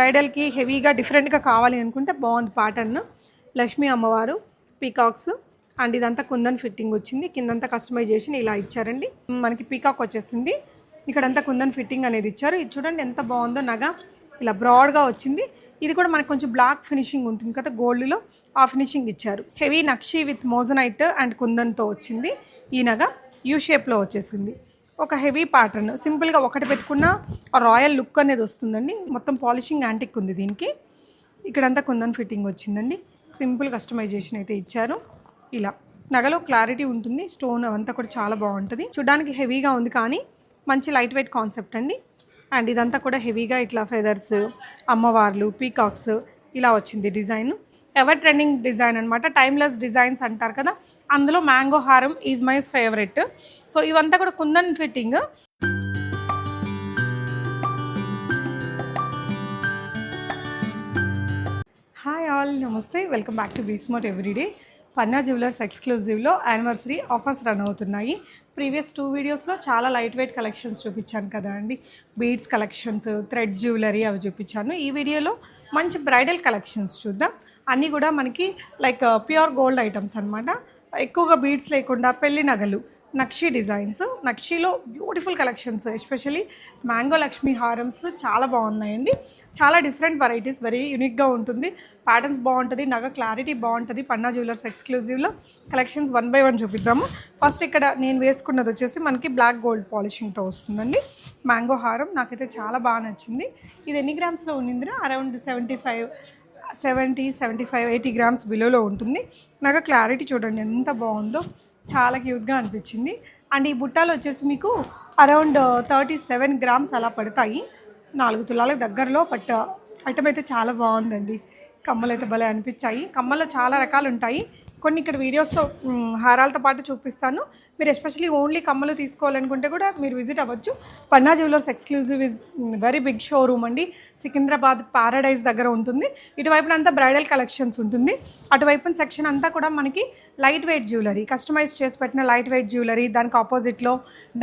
బ్రైడల్కి హెవీగా డిఫరెంట్గా కావాలి అనుకుంటే బాగుంది ప్యాటర్న్ లక్ష్మీ అమ్మవారు పీకాక్స్ అండ్ ఇదంతా కుందన్ ఫిట్టింగ్ వచ్చింది. కిందంతా కస్టమైజేషన్ ఇలా ఇచ్చారండి. మనకి పీకాక్ వచ్చేసింది. ఇక్కడంతా కుందన్ ఫిట్టింగ్ అనేది ఇచ్చారు. ఇది చూడండి ఎంత బాగుందో నగ. ఇలా బ్రాడ్గా వచ్చింది. ఇది కూడా మనకు కొంచెం బ్లాక్ ఫినిషింగ్ ఉంటుంది కదా గోల్డ్లో ఆ ఫినిషింగ్ ఇచ్చారు. Heavy nakshi with moissanite and కుందన్తో వచ్చింది. ఈ నగ యూ షేప్లో వచ్చేసింది. ఒక హెవీ ప్యాటర్న్. సింపుల్గా ఒకటి పెట్టుకున్న రాయల్ లుక్ అనేది వస్తుందండి. మొత్తం పాలిషింగ్ యాంటిక్ ఉంది దీనికి. ఇక్కడంతా కుందన్ ఫిట్టింగ్ వచ్చిందండి. సింపుల్ కస్టమైజేషన్ అయితే ఇచ్చారు. ఇలా నగలో క్లారిటీ ఉంటుంది. స్టోన్ అవంతా కూడా చాలా బాగుంటుంది. చూడడానికి హెవీగా ఉంది కానీ మంచి లైట్ వెయిట్ కాన్సెప్ట్ అండి. అండ్ ఇదంతా కూడా హెవీగా ఇట్లా ఫెదర్స్ అమ్మవార్లు పీకాక్స్ ఇలా వచ్చింది డిజైన్. ఎవర్ ట్రెండింగ్ డిజైన్ అనమాట టైమ్లెస్ డిజైన్స్ అంటారు కదా. అందులో మ్యాంగో హారం ఈజ్ మై ఫేవరెట్ సో ఇవంతా కూడా కుందన్ ఫిట్టింగ్ హాయ్ ఆల్ నమస్తే. వెల్కమ్ బ్యాక్ టు బీస్మోట్ ఎవ్రీడే పన్నా జ్యువెలర్స్ ఎక్స్క్లూజివ్లో యానివర్సరీ ఆఫర్స్ రన్ అవుతున్నాయి. ప్రీవియస్ టూ వీడియోస్లో చాలా లైట్ వెయిట్ కలెక్షన్స్ చూపించాను కదా అండి. బీడ్స్ కలెక్షన్స్ థ్రెడ్ జ్యువెలరీ అవి చూపించాను. ఈ వీడియోలో మంచి బ్రైడల్ కలెక్షన్స్ చూద్దాం. అన్నీ కూడా మనకి లైక్ ప్యూర్ గోల్డ్ ఐటమ్స్ అనమాట ఎక్కువగా బీడ్స్ లేకుండా పెళ్ళి నగలు నక్షి designs నక్షిలో beautiful collections especially mango Lakshmi హారమ్స్ చాలా బాగున్నాయండి. చాలా డిఫరెంట్ వెరైటీస్ వెరీ యూనిక్గా ఉంటుంది. ప్యాటర్న్స్ బాగుంటుంది నగ క్లారిటీ బాగుంటుంది. పన్నా జ్యువెలర్స్ ఎక్స్క్లూజివ్లో కలెక్షన్స్ వన్ బై వన్ చూపిద్దాము. ఫస్ట్ ఇక్కడ నేను వేసుకున్నది వచ్చేసి మనకి బ్లాక్ గోల్డ్ పాలిషింగ్తో వస్తుందండి. మ్యాంగో హారం నాకైతే చాలా బాగా నచ్చింది. ఇది ఎన్ని గ్రామ్స్లో ఉండిందిరా? Around seventy five seventy seventy five eighty grams బిలోలో ఉంటుంది. నాకు క్లారిటీ చూడండి ఎంత బాగుందో. చాలా క్యూట్గా అనిపించింది. అండ్ ఈ బుట్టాలు వచ్చేసి మీకు అరౌండ్ థర్టీ సెవెన్ గ్రామ్స్ అలా పడతాయి. నాలుగు తులాలకు దగ్గరలో బట్ ఐటమ్ అయితే చాలా బాగుందండి. కమ్మలు అయితే భలే అనిపించాయి. కమ్మల్లో చాలా రకాలు ఉంటాయి. కొన్ని ఇక్కడ వీడియోస్తో హారాలతో పాటు చూపిస్తాను. మీరు ఎస్పెషల్లీ ఓన్లీ కమ్మలు తీసుకోవాలనుకుంటే కూడా మీరు విజిట్ అవ్వచ్చు. Panna jewellers exclusive is very big showroom అండి. సికింద్రాబాద్ పారడైజ్ దగ్గర ఉంటుంది. ఇటువైపున అంతా బ్రైడల్ కలెక్షన్స్ ఉంటుంది. అటువైపున సెక్షన్ అంతా కూడా మనకి లైట్ వెయిట్ జ్యువెలరీ కస్టమైజ్ చేసి పెట్టిన లైట్ వెయిట్ జ్యువెలరీ దానికి ఆపోజిట్లో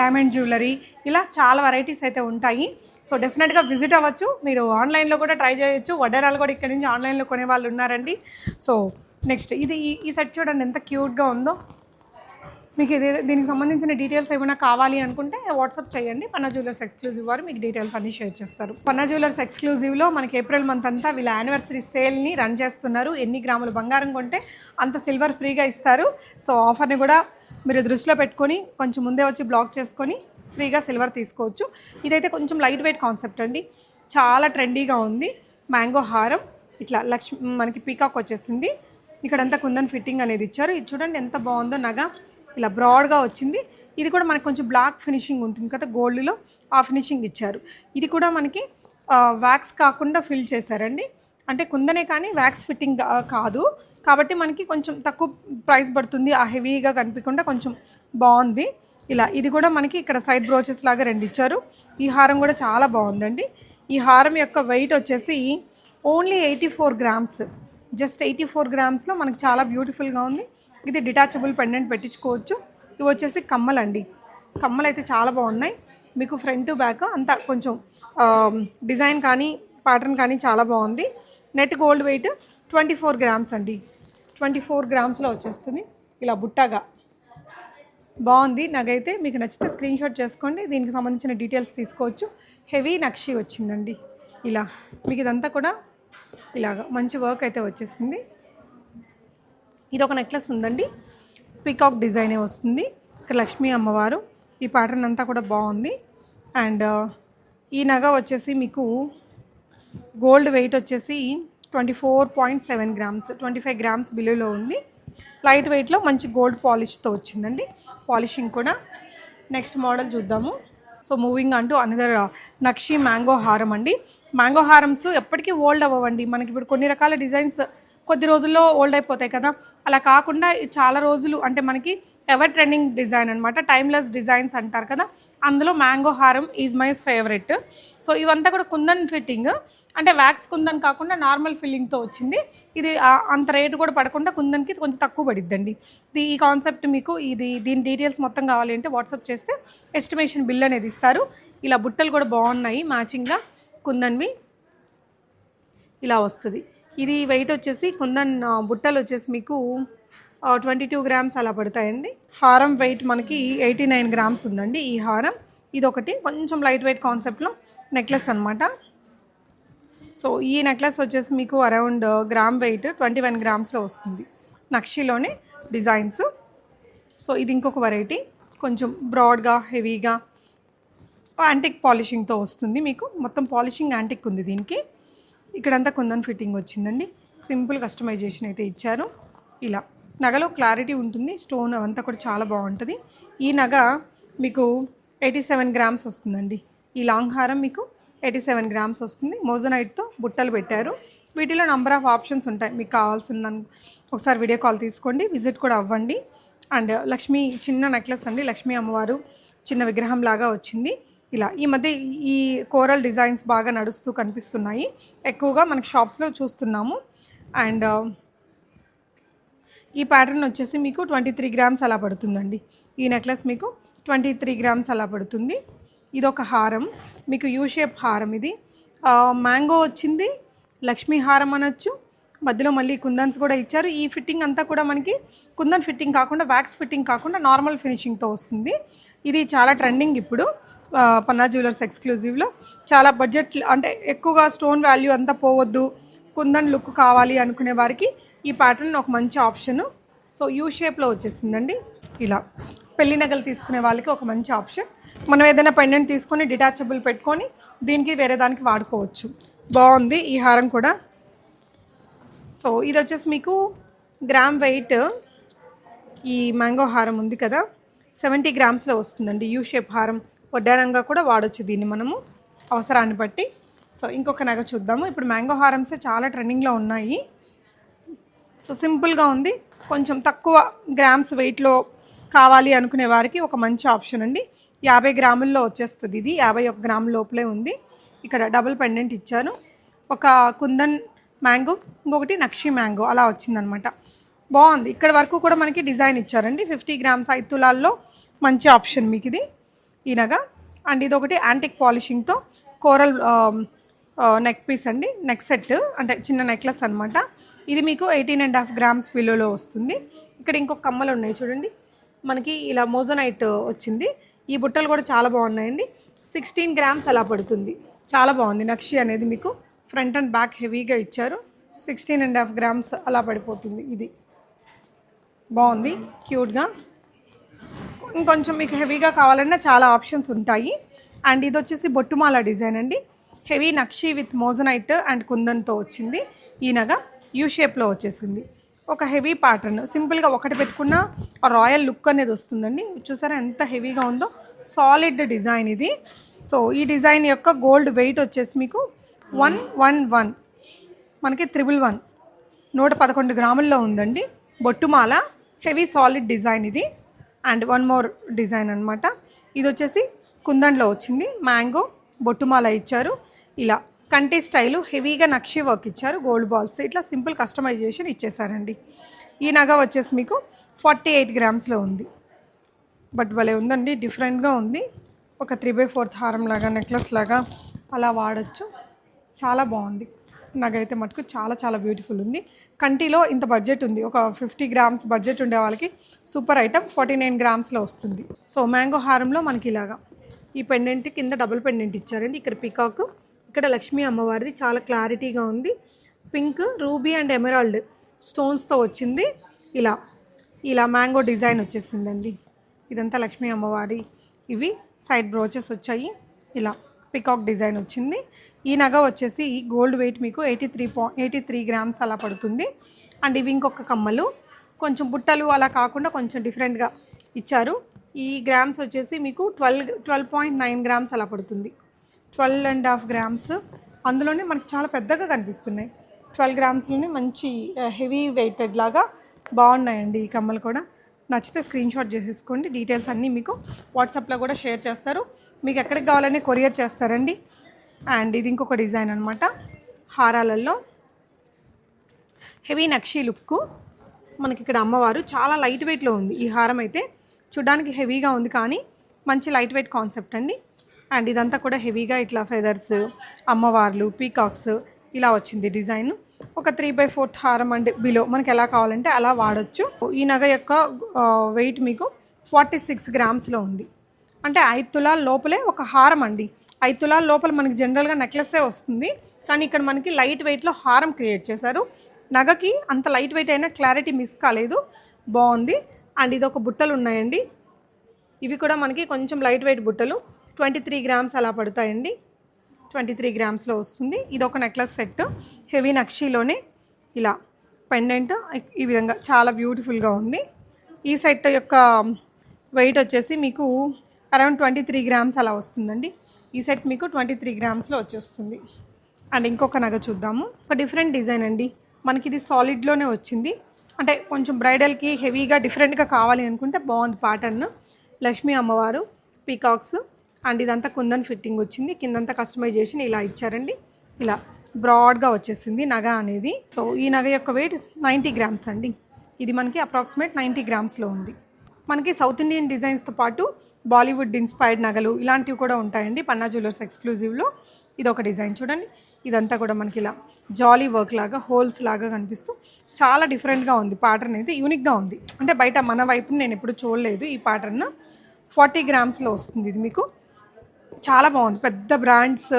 డైమండ్ జ్యువెలరీ ఇలా చాలా వెరైటీస్ అయితే ఉంటాయి. సో డెఫినెట్గా విజిట్ అవ్వచ్చు. మీరు ఆన్లైన్లో కూడా ట్రై చేయొచ్చు. వడ్డరాలు కూడా ఇక్కడ నుంచి ఆన్లైన్లో కొనే వాళ్ళు ఉన్నారండి. సో నెక్స్ట్ ఇది ఈ- ఈ సెట్ చూడండి ఎంత క్యూట్గా ఉందో. మీకు ఇది దీనికి సంబంధించిన డీటెయిల్స్ ఏమైనా కావాలి అనుకుంటే వాట్సాప్ చేయండి. పన్నా జ్యువెలర్స్ ఎక్స్క్లూజివ్ వారు మీకు డీటెయిల్స్ అన్ని షేర్ చేస్తారు. పన్నా జ్యువెలర్స్ ఎక్స్క్లూజివ్లో మనకి ఏప్రిల్ మంత్ అంతా వీళ్ళ యానివర్సరీ సేల్ని రన్ చేస్తున్నారు. ఎన్ని గ్రాములు బంగారం కొంటే అంత సిల్వర్ ఫ్రీగా ఇస్తారు. సో ఆఫర్ని కూడా మీరు దృష్టిలో పెట్టుకొని కొంచెం ముందే వచ్చి బ్లాక్ చేసుకొని ఫ్రీగా సిల్వర్ తీసుకోవచ్చు. ఇదైతే కొంచెం లైట్ వెయిట్ కాన్సెప్ట్ అండి. చాలా ట్రెండీగా ఉంది. మ్యాంగో హారం. ఇట్లా లక్ష్మి మనకి పీకాక్ వచ్చేసింది. ఇక్కడంతా కుందన్ ఫిట్టింగ్ అనేది ఇచ్చారు. ఇది చూడండి ఎంత బాగుందో నగ. ఇలా బ్రాడ్గా వచ్చింది. ఇది కూడా మనకు కొంచెం బ్లాక్ ఫినిషింగ్ ఉంటుంది కదా గోల్డ్లో ఆ ఫినిషింగ్ ఇచ్చారు. ఇది కూడా మనకి వ్యాక్స్ కాకుండా ఫిల్ చేశారండి. అంటే కుందనే కానీ వ్యాక్స్ ఫిట్టింగ్ కాదు. కాబట్టి మనకి కొంచెం తక్కువ ప్రైస్ పడుతుంది. ఆ హెవీగా కనిపించకుండా కొంచెం బాగుంది. ఇలా ఇది కూడా మనకి ఇక్కడ సైడ్ బ్రోచెస్ లాగా రెండు ఇచ్చారు. ఈ హారం కూడా చాలా బాగుందండి. ఈ హారం యొక్క వెయిట్ వచ్చేసి only eighty four grams just eighty four గ్రామ్స్లో మనకు చాలా బ్యూటిఫుల్గా ఉంది. ఇది డిటాచబుల్ పెండెంట్ పెట్టించుకోవచ్చు. ఇవి వచ్చేసి కమ్మలండి కమ్మలు అయితే చాలా బాగున్నాయి. మీకు ఫ్రంట్ బ్యాక్ అంతా కొంచెం డిజైన్ కానీ ప్యాటర్న్ కానీ చాలా బాగుంది. Net gold weight twenty four grams అండి. ట్వంటీ ఫోర్ గ్రామ్స్లో వచ్చేస్తుంది. ఇలా బుట్టగా. బాగుంది. నాకైతే మీకు నచ్చితే స్క్రీన్ షాట్ చేసుకోండి. దీనికి సంబంధించిన డీటెయిల్స్ తీసుకోవచ్చు. హెవీ నక్షి వచ్చిందండి. ఇలా. మీకు ఇదంతా కూడా ఇలాగా మంచి వర్క్ అయితే వచ్చేసింది. ఇది ఒక నెక్లెస్ ఉందండి పీకాక్ డిజైనే వస్తుంది. ఇక్కడ లక్ష్మీ అమ్మవారు. ఈ ప్యాటర్న్ అంతా కూడా బాగుంది. అండ్ uh, ఈ నగ వచ్చేసి మీకు గోల్డ్ వెయిట్ వచ్చేసి twenty four point seven grams twenty five grams బిలోలో ఉంది. లైట్ వెయిట్లో మంచి గోల్డ్ పాలిష్తో వచ్చిందండి. పాలిషింగ్ కూడా. నెక్స్ట్ మోడల్ చూద్దాము. సో మూవింగ్ అంటూ అనదర్ uh, నక్షి మ్యాంగో హారం అండి. మ్యాంగో హారమ్స్ ఎప్పటికీ ఓల్డ్ అవ్వండి మనకి ఇప్పుడు కొన్ని రకాల డిజైన్స్ కొద్ది రోజుల్లో ఓల్డ్ అయిపోతాయి కదా. అలా కాకుండా చాలా రోజులు అంటే మనకి ఎవర్ ట్రెండింగ్ డిజైన్ అనమాట టైమ్లెస్ డిజైన్స్ అంటారు కదా. అందులో మ్యాంగో హారం ఈజ్ మై ఫేవరెట్ సో ఇవంతా కూడా కుందన్ ఫిట్టింగ్ అంటే వ్యాక్స్ కుందన్ కాకుండా నార్మల్ ఫిల్లింగ్తో వచ్చింది. ఇది అంత రేటు కూడా పడకుండా కుందన్కి కొంచెం తక్కువ పడిద్దండి. ఇది ఈ కాన్సెప్ట్ మీకు ఇది దీని డీటెయిల్స్ మొత్తం కావాలి అంటే వాట్సాప్ చేస్తే ఎస్టిమేషన్ బిల్ అనేది ఇస్తారు. ఇలా బుట్టలు కూడా బాగున్నాయి మ్యాచింగ్గా కుందన్వి. ఇలా వస్తుంది. ఇది వెయిట్ వచ్చేసి కుందన్ బుట్టలు వచ్చేసి మీకు ట్వంటీ టూ గ్రామ్స్ అలా పడతాయండి. హారం వెయిట్ మనకి ఎయిటీ నైన్ గ్రామ్స్ ఉందండి ఈ హారం. ఇది ఒకటి కొంచెం లైట్ వెయిట్ కాన్సెప్ట్లో నెక్లెస్ అనమాట సో ఈ నెక్లెస్ వచ్చేసి మీకు around gram weight twenty one గ్రామ్స్లో వస్తుంది. నక్షిలోనే డిజైన్స్ సో ఇది ఇంకొక వెరైటీ కొంచెం బ్రాడ్గా హెవీగా యాంటిక్ పాలిషింగ్తో వస్తుంది మీకు. మొత్తం పాలిషింగ్ యాంటిక్ ఉంది దీనికి. ఇక్కడంతా కుందన్ ఫిట్టింగ్ వచ్చిందండి. సింపుల్ కస్టమైజేషన్ అయితే ఇచ్చారు. ఇలా నగలో క్లారిటీ ఉంటుంది. స్టోన్ అవంతా కూడా చాలా బాగుంటుంది. ఈ నగ మీకు ఎయిటీ సెవెన్ గ్రామ్స్ వస్తుందండి. ఈ లాంగ్ హారం మీకు ఎయిటీ సెవెన్ గ్రామ్స్ వస్తుంది. మోజనైట్తో బుట్టలు పెట్టారు. వీటిలో నంబర్ ఆఫ్ ఆప్షన్స్ ఉంటాయి. మీకు కావాల్సిన ఒకసారి వీడియో కాల్ తీసుకోండి. విజిట్ కూడా అవ్వండి. అండ్ లక్ష్మీ చిన్న నెక్లెస్ అండి. లక్ష్మీ అమ్మవారు చిన్న విగ్రహం లాగా వచ్చింది. ఇలా ఈ మధ్య ఈ కోరల్ డిజైన్స్ బాగా నడుస్తూ కనిపిస్తున్నాయి. ఎక్కువగా మనకి షాప్స్లో చూస్తున్నాము. అండ్ ఈ ప్యాటర్న్ వచ్చేసి మీకు ట్వంటీ త్రీ గ్రామ్స్ అలా పడుతుందండి. ఈ నెక్లెస్ మీకు ట్వంటీ త్రీ గ్రామ్స్ అలా పడుతుంది. ఇది ఒక హారం. మీకు యూ షేప్ హారం ఇది. మ్యాంగో వచ్చింది లక్ష్మీ హారం అనొచ్చు. మధ్యలో మళ్ళీ కుందన్స్ కూడా ఇచ్చారు. ఈ ఫిట్టింగ్ అంతా కూడా మనకి కుందన్ ఫిట్టింగ్ కాకుండా వ్యాక్స్ ఫిట్టింగ్ కాకుండా నార్మల్ ఫినిషింగ్తో వస్తుంది. ఇది చాలా ట్రెండింగ్ ఇప్పుడు. పన్నా జ్యువెలర్స్ ఎక్స్క్లూజివ్లో చాలా బడ్జెట్ అంటే ఎక్కువగా స్టోన్ వాల్యూ అంతా పోవద్దు కుందన్ లుక్ కావాలి అనుకునే వారికి ఈ ప్యాటర్న్ ఒక మంచి ఆప్షన్ సో యూ షేప్లో వచ్చేసిందండి. ఇలా పెళ్ళి నగలు తీసుకునే వాళ్ళకి ఒక మంచి ఆప్షన్ మనం ఏదైనా పెండెంట్ తీసుకొని డిటాచబుల్ పెట్టుకొని దీనికి వేరే దానికి వాడుకోవచ్చు. బాగుంది ఈ హారం కూడా. సో ఇది వచ్చేసి మీకు గ్రామ్ వెయిట్ ఈ మ్యాంగో హారం ఉంది కదా. సెవెంటీ గ్రామ్స్లో వస్తుందండి యూ షేప్ హారం. వడ్డానంగా కూడా వాడచ్చు దీన్ని మనము అవసరాన్ని బట్టి. సో ఇంకొక నగ చూద్దాము. ఇప్పుడు మ్యాంగో హారమ్సే చాలా ట్రెండింగ్లో ఉన్నాయి. సో సింపుల్గా ఉంది. కొంచెం తక్కువ గ్రామ్స్ వెయిట్లో కావాలి అనుకునే వారికి ఒక మంచి ఆప్షన్ అండి. యాభై గ్రాముల్లో వచ్చేస్తుంది ఇది. యాభై ఒక గ్రాముల లోపలే ఉంది. ఇక్కడ డబుల్ పెండెంట్ ఇచ్చాను. ఒక కుందన్ మ్యాంగో ఇంకొకటి నక్షి మ్యాంగో అలా వచ్చిందనమాట. బాగుంది. ఇక్కడ వరకు కూడా మనకి డిజైన్ ఇచ్చారండి. ఫిఫ్టీ గ్రామ్స్ ఐదు తులాల్లో మంచి ఆప్షన్ మీకు ఇది ఈనగా. అండ్ ఇది ఒకటి యాంటిక్ పాలిషింగ్తో కోరల్ నెక్ పీస్ అండి. నెక్ సెట్ అంటే చిన్న నెక్లెస్ అనమాట ఇది మీకు ఎయిటీన్ అండ్ హాఫ్ గ్రామ్స్ విలువలో వస్తుంది. ఇక్కడ ఇంకొక కమ్మలు ఉన్నాయి చూడండి. మనకి ఇలా మోజనైట్ వచ్చింది. ఈ బుట్టలు కూడా చాలా బాగున్నాయండి. సిక్స్టీన్ గ్రామ్స్ అలా పడుతుంది. చాలా బాగుంది. నక్షి అనేది మీకు ఫ్రంట్ అండ్ బ్యాక్ హెవీగా ఇచ్చారు. సిక్స్టీన్ అండ్ హాఫ్ గ్రామ్స్ అలా పడిపోతుంది ఇది. బాగుంది. క్యూట్గా ఇంకొంచెం మీకు హెవీగా కావాలన్నా చాలా ఆప్షన్స్ ఉంటాయి. అండ్ ఇది వచ్చేసి బొట్టుమాల డిజైన్ అండి. Heavy nakshi with moissanite and కుందన్తో వచ్చింది. ఈ నగ యూ షేప్లో వచ్చేసింది. ఒక హెవీ ప్యాటర్న్. సింపుల్గా ఒకటి పెట్టుకున్న రాయల్ లుక్ అనేది వస్తుందండి. చూసారా ఎంత హెవీగా ఉందో. సాలిడ్ డిజైన్ ఇది. సో ఈ డిజైన్ యొక్క గోల్డ్ వెయిట్ వచ్చేసి మీకు వన్ వన్ వన్. మనకి త్రిబుల్ వన్. నూట పదకొండు గ్రాముల్లో ఉందండి. బొట్టుమాల హెవీ సాలిడ్ డిజైన్ ఇది. అండ్ వన్ మోర్ డిజైన్ అనమాట ఇది వచ్చేసి కుందన్లో వచ్చింది. మ్యాంగో బొట్టుమాల ఇచ్చారు. ఇలా కంటి స్టైలు హెవీగా నక్షి వర్క్ ఇచ్చారు. Gold balls. ఇట్లా సింపుల్ కస్టమైజేషన్ ఇచ్చేసారండి. ఈ నగ వచ్చేసి మీకు ఫార్టీ ఎయిట్ గ్రామ్స్లో ఉంది. బట్ భలే ఉందండి. డిఫరెంట్గా ఉంది. ఒక త్రీ బై ఫోర్త్ హారం లాగా నెక్లెస్ లాగా అలా వాడచ్చు. చాలా బాగుంది. నాకైతే మటుకు చాలా చాలా బ్యూటిఫుల్ ఉంది. కంటిలో ఇంత బడ్జెట్ ఉంది. ఒక ఫిఫ్టీ గ్రామ్స్ బడ్జెట్ ఉండే వాళ్ళకి సూపర్ ఐటమ్ ఫార్టీ నైన్ గ్రామ్స్లో వస్తుంది. సో మ్యాంగో హారంలో మనకి ఇలాగా ఈ పెండెంట్ కింద డబుల్ పెండెంట్ ఇచ్చారండి. ఇక్కడ పికాక్ ఇక్కడ లక్ష్మీ అమ్మవారిది. చాలా క్లారిటీగా ఉంది. పింక్ రూబీ అండ్ ఎమరాల్డ్ స్టోన్స్తో వచ్చింది. ఇలా ఇలా మ్యాంగో డిజైన్ వచ్చేసిందండి. ఇదంతా లక్ష్మీ అమ్మవారి ఇవి. సైడ్ బ్రోచెస్ వచ్చాయి. ఇలా పికాక్ డిజైన్ వచ్చింది. ఈ నగ వచ్చేసి గోల్డ్ వెయిట్ మీకు ఎయిటీ త్రీ పా ఎయిటీ త్రీ గ్రామ్స్ అలా పడుతుంది. అండ్ ఇవి ఇంకొక కమ్మలు. కొంచెం బుట్టలు అలా కాకుండా కొంచెం డిఫరెంట్గా ఇచ్చారు. ఈ గ్రామ్స్ వచ్చేసి మీకు twelve twelve point nine grams అలా పడుతుంది. Twelve and half grams. అందులోనే మనకు చాలా పెద్దగా కనిపిస్తున్నాయి. ట్వెల్వ్ గ్రామ్స్లోనే మంచి హెవీ వెయిటెడ్ లాగా బాగున్నాయండి ఈ కమ్మలు కూడా. నచ్చితే స్క్రీన్ షాట్ చేసేసుకోండి. డీటెయిల్స్ అన్నీ మీకు వాట్సాప్లో కూడా షేర్ చేస్తారు. మీకు ఎక్కడికి కావాలని కొరియర్ చేస్తారండి. అండ్ ఇది ఇంకొక డిజైన్ అనమాట హారాలలో హెవీ నక్షీ లుక్ మనకి ఇక్కడ అమ్మవారు చాలా లైట్ వెయిట్లో ఉంది. ఈ హారం అయితే చూడ్డానికి హెవీగా ఉంది కానీ మంచి లైట్ వెయిట్ కాన్సెప్ట్ అండి. అండ్ ఇదంతా కూడా హెవీగా ఇట్లా ఫెదర్స్ అమ్మవార్లు పీకాక్స్ ఇలా వచ్చింది డిజైన్. ఒక త్రీ బై ఫోర్త్ హారం అండ్ బిలో మనకి ఎలా కావాలంటే అలా వాడొచ్చు. ఈ నగ యొక్క వెయిట్ మీకు ఫార్టీ సిక్స్ గ్రామ్స్లో ఉంది. అంటే ఐదు తులాల లోపలే ఒక హారం అండి. ఐదు తులాల లోపల మనకి జనరల్గా నెక్లెస్సే వస్తుంది. కానీ ఇక్కడ మనకి లైట్ వెయిట్లో హారం క్రియేట్ చేశారు. నగకి అంత లైట్ వెయిట్ అయినా క్లారిటీ మిస్ కాలేదు. బాగుంది. అండ్ ఇది ఒక బుట్టలు ఉన్నాయండి. ఇవి కూడా మనకి కొంచెం లైట్ వెయిట్ బుట్టలు. ట్వంటీ త్రీ గ్రామ్స్ అలా పడతాయండి. ట్వంటీ త్రీ గ్రామ్స్లో వస్తుంది. ఇది ఒక నెక్లెస్ సెట్ హెవీ నక్షీలోనే ఇలా పెండెంట్ ఈ విధంగా చాలా బ్యూటిఫుల్గా ఉంది. ఈ సెట్ యొక్క వెయిట్ వచ్చేసి మీకు అరౌండ్ ట్వంటీ త్రీ గ్రామ్స్ అలా వస్తుందండి. ఈ సెట్ మీకు ట్వంటీ త్రీ గ్రామ్స్లో వచ్చేస్తుంది. అండ్ ఇంకొక నగ చూద్దాము. ఒక డిఫరెంట్ డిజైన్ అండి. మనకి ఇది సాలిడ్లోనే వచ్చింది. అంటే కొంచెం బ్రైడల్కి హెవీగా డిఫరెంట్గా కావాలి అనుకుంటే బాగుంది ప్యాటర్న్ లక్ష్మీ అమ్మవారు పీకాక్స్ అండ్ ఇదంతా కుందన్ ఫిట్టింగ్ వచ్చింది. కిందంతా కస్టమైజేషన్ ఇలా ఇచ్చారండి. ఇలా బ్రాడ్గా వచ్చేసింది నగ అనేది. సో ఈ నగ యొక్క వెయిట్ నైంటీ గ్రామ్స్ అండి. ఇది మనకి అప్రాక్సిమేట్ నైంటీ గ్రామ్స్లో ఉంది. మనకి సౌత్ ఇండియన్ డిజైన్స్తో పాటు బాలీవుడ్ ఇన్స్పైర్డ్ నగలు ఇలాంటివి కూడా ఉంటాయండి. పన్నా జ్యువెలర్స్ ఎక్స్క్లూజివ్లో. ఇది ఒక డిజైన్ చూడండి. ఇదంతా కూడా మనకి ఇలా జాలీ వర్క్ లాగా హోల్స్ లాగా కనిపిస్తూ చాలా డిఫరెంట్గా ఉంది ప్యాటర్న్ అయితే. యూనిక్గా ఉంది. అంటే బయట మన వైపు నేను ఎప్పుడు చూడలేదు ఈ ప్యాటర్న్. ఫార్టీ గ్రామ్స్లో వస్తుంది ఇది మీకు. చాలా బాగుంది. పెద్ద బ్రాండ్స్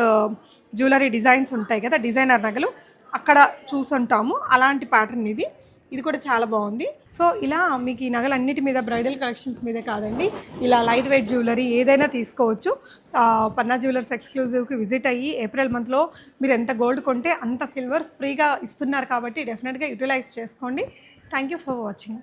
జ్యువెలరీ డిజైన్స్ ఉంటాయి కదా డిజైనర్ నగలు. అక్కడ చూసుంటాము. అలాంటి ప్యాటర్న్ ఇది. ఇది కూడా చాలా బాగుంది. సో ఇలా మీకు ఈ నగలన్నిటి మీద బ్రైడల్ కలెక్షన్స్ మీదే కాదండి. ఇలా లైట్ వెయిట్ జ్యువెలరీ ఏదైనా తీసుకోవచ్చు. పన్నా జ్యువెలర్స్ ఎక్స్క్లూజివ్కి విజిట్ అయ్యి ఏప్రిల్ మంత్లో మీరు ఎంత గోల్డ్ కొంటే అంత సిల్వర్ ఫ్రీగా ఇస్తున్నారు కాబట్టి డెఫినెట్గా యూటిలైజ్ చేసుకోండి. Thank you for watching.